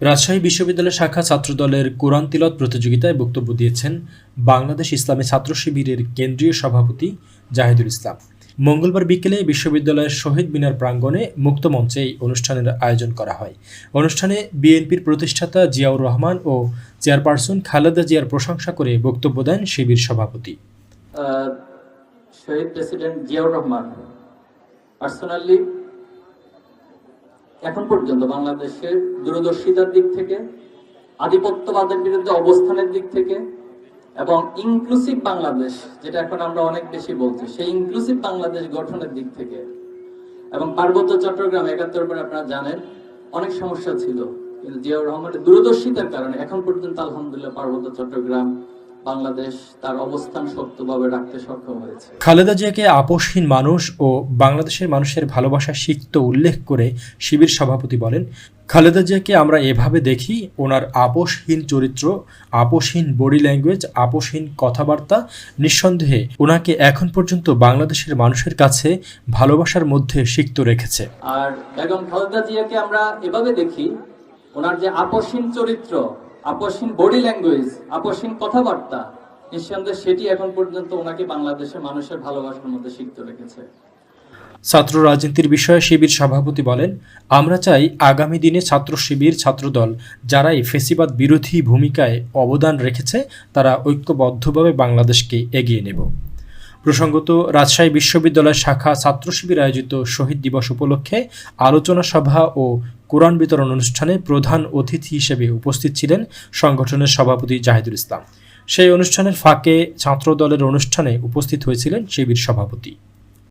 রাজশাহী বিশ্ববিদ্যালয় শাখা ছাত্রদলের কোরআন তিলত প্রতিযোগিতায় বক্তব্য দিয়েছেন বাংলাদেশ ইসলামী ছাত্র শিবিরের কেন্দ্রীয় সভাপতি জাহিদুল ইসলাম। মঙ্গলবার বিকেলে বিশ্ববিদ্যালয়ের শহীদ মিনার প্রাঙ্গণে মুক্ত মঞ্চে এই অনুষ্ঠানের আয়োজন করা হয়। অনুষ্ঠানে বিএনপির প্রতিষ্ঠাতা জিয়াউর রহমান ও চেয়ারপারসন খালেদা জিয়ার প্রশংসা করে বক্তব্য দেন শিবির সভাপতি। শহীদ প্রেসিডেন্ট জিয়াউর রহমান। পার্সোনালি এখন পর্যন্ত বাংলাদেশের দূরদর্শিতার দিক থেকে, আধিপত্যবাদের বিরুদ্ধে অবস্থানের দিক থেকে, এবং ইনক্লুসিভ বাংলাদেশ, যেটা এখন আমরা অনেক বেশি বলছি, সেই ইনক্লুসিভ বাংলাদেশ গঠনের দিক থেকে। এবং পার্বত্য চট্টগ্রাম, একাত্তর পরে আপনারা জানেন, অনেক সমস্যা ছিল। কিন্তু জিয়াউর রহমানের দূরদর্শিতার কারণে এখন পর্যন্ত আলহামদুলিল্লাহ পার্বত্য চট্টগ্রাম বাংলাদেশ তার অবস্থান শক্তভাবে রাখতে সক্ষম হয়েছে। খালেদা জিয়াকে আপোষহীন মানুষ ও বাংলাদেশের মানুষের ভালোবাসা সিক্ত উল্লেখ করে শিবির সভাপতি বলেন খালেদা জিয়াকে আমরা এভাবে দেখি ওনার আপোষহীন চরিত্র আপোষহীন বডি ল্যাঙ্গুয়েজ আপোষহীন কথাবার্তা নিঃসন্দেহে ওনাকে এখন পর্যন্ত বাংলাদেশের মানুষের কাছে ভালোবাসার মধ্যে সিক্ত রেখেছে। আর বেগম খালেদা জিয়াকে আমরা এভাবে দেখি ওনার যে আপসীন চরিত্র আপসীন বডি ল্যাঙ্গুয়েজ আপসীন কথাবার্তা, নিঃসন্দেহে সেটি এখন পর্যন্ত ওনাকে বাংলাদেশের মানুষের ভালোবাসার মধ্যে সিক্ত রেখেছে। ছাত্র রাজনীতির বিষয়ে শিবির সভাপতি বলেন, আমরা চাই আগামী দিনে ছাত্র শিবির ছাত্রদল যারাই ফেসিবাদ বিরোধী ভূমিকায় অবদান রেখেছে, তারা ঐক্যবদ্ধভাবে বাংলাদেশকে এগিয়ে নেব। প্রসঙ্গত, রাজশাহী বিশ্ববিদ্যালয় শাখা ছাত্র শিবির আয়োজিত শহীদ দিবস উপলক্ষে আলোচনা সভা ও কোরআন বিতরণ অনুষ্ঠানে প্রধান অতিথি হিসেবে উপস্থিত ছিলেন সংগঠনের সভাপতি জাহিদুল ইসলাম। সেই অনুষ্ঠানের ফাঁকে ছাত্রদলের অনুষ্ঠানে উপস্থিত হয়েছিলেন শিবির সভাপতি।